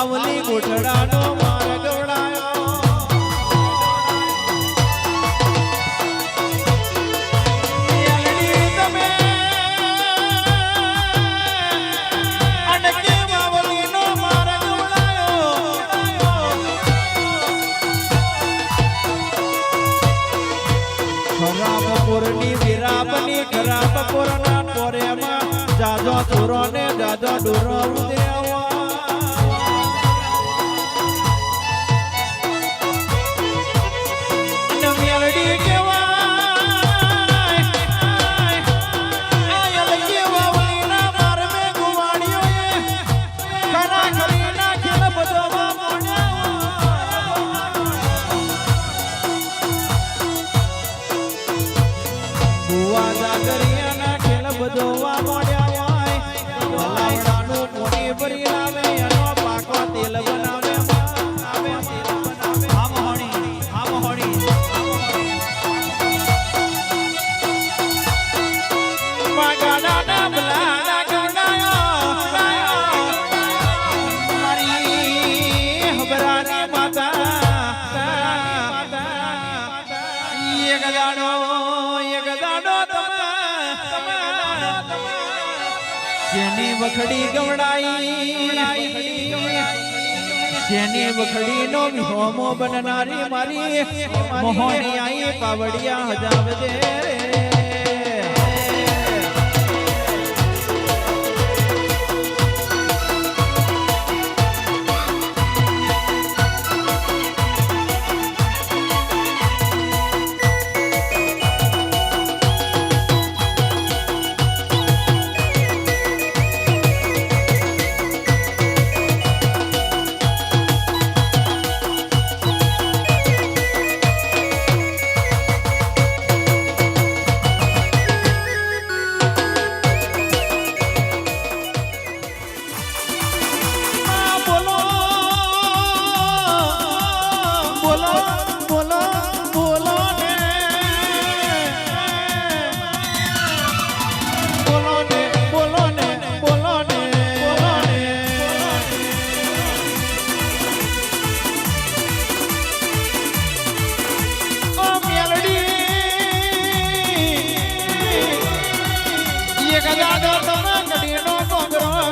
હાવલી ગોઠડાનો માર ગવડાયો મેલડી તમે અડકે વાવલીનો માર ગવડાયો ખરાબપુરની વિરાપની ખરાબપુરના ટોરેમાં જાજો ચોરો ને જાજો ડોરો ઉદેવા ભુવા જાગરિયાના ખેલ બધોવા મોડ્યા હોય. જેની વખડી ગવડાઈ જેની વખડી નો હોમો બનનારી મારી મોહની આઈ પાવડિયા હજાવ દે ગજાદો તણ કડીનો ડોંગરો